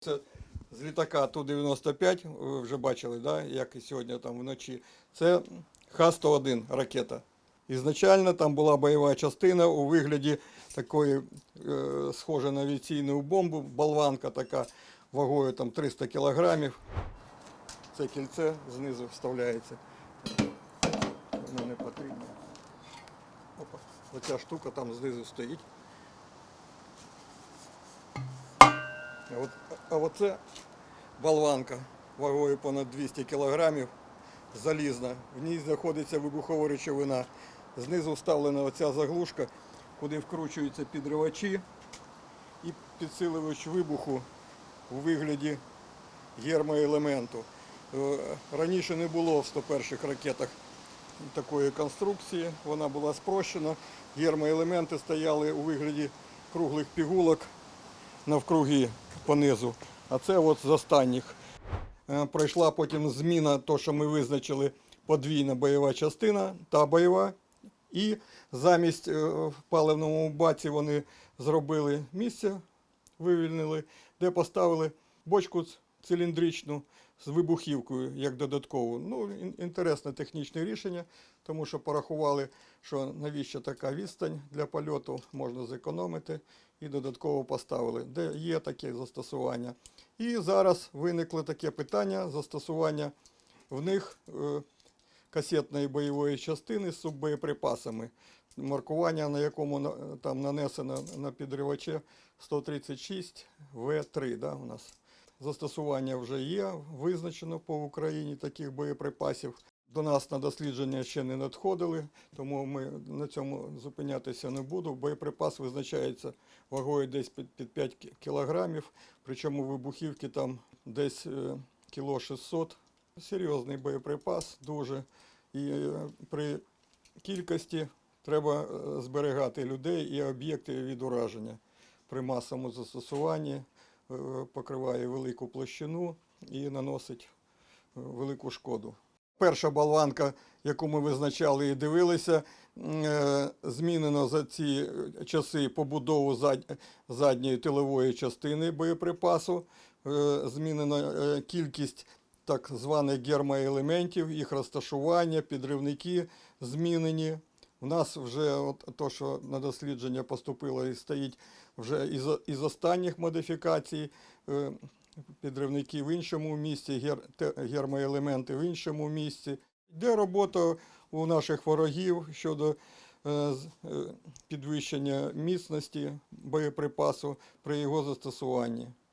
Це з літака Ту-95, ви вже бачили, да, як і сьогодні там вночі. Це Х-101 ракета. Ізначально там була бойова частина у вигляді такої, е, схожа на авіаційну бомбу, болванка така вагою там 300 кілограмів. Це кільце знизу вставляється. Воно не потрібно. Опа. Оця штука там знизу стоїть. От, а оце болванка вагою понад 200 кілограмів, залізна. В ній знаходиться вибухова речовина. Знизу вставлена оця заглушка, куди вкручуються підривачі і підсилювач вибуху у вигляді гермоелементу. Е, Раніше не було в 101-х ракетах такої конструкції, вона була спрощена. Гермоелементи стояли у вигляді круглих пігулок навкруги понизу. А це от з останніх. Е, Пройшла потім зміна, то, що ми визначили подвійна бойова частина та бойова. І замість е, в паливному баці вони зробили місце, вивільнили, де поставили бочку циліндричну з вибухівкою як додаткову. Ну, інтересне технічне рішення, тому що порахували, що навіщо така відстань для польоту можна зекономити і додатково поставили, де є таке застосування. І зараз виникло таке питання застосування в них е, касетної бойової частини з суббоєприпасами, маркування на якому там нанесено на підривачі 136 В3 да, у нас. Застосування вже є, визначено по Україні таких боєприпасів. До нас на дослідження ще не надходили, тому ми на цьому зупинятися не буду. Боєприпас визначається вагою десь під, під 5 кілограмів, причому вибухівки там десь е, кіло 600. Серйозний боєприпас дуже. І е, при кількості треба е, зберігати людей і об'єкти від ураження. При масовому застосуванні покриває велику площину і наносить е, велику шкоду. Перша болванка, яку ми визначали і дивилися, е, змінено за ці е, часи побудову задньої тилової частини боєприпасу, е, змінено е, кількість так званих гермоелементів, їх розташування, підривники змінені. У нас вже от то, що на дослідження поступило і стоїть вже із, із останніх модифікацій. е, Підривники в іншому місці, гер, гермоелементи в іншому місці. Йде робота у наших ворогів щодо е, е, підвищення міцності боєприпасу при його застосуванні.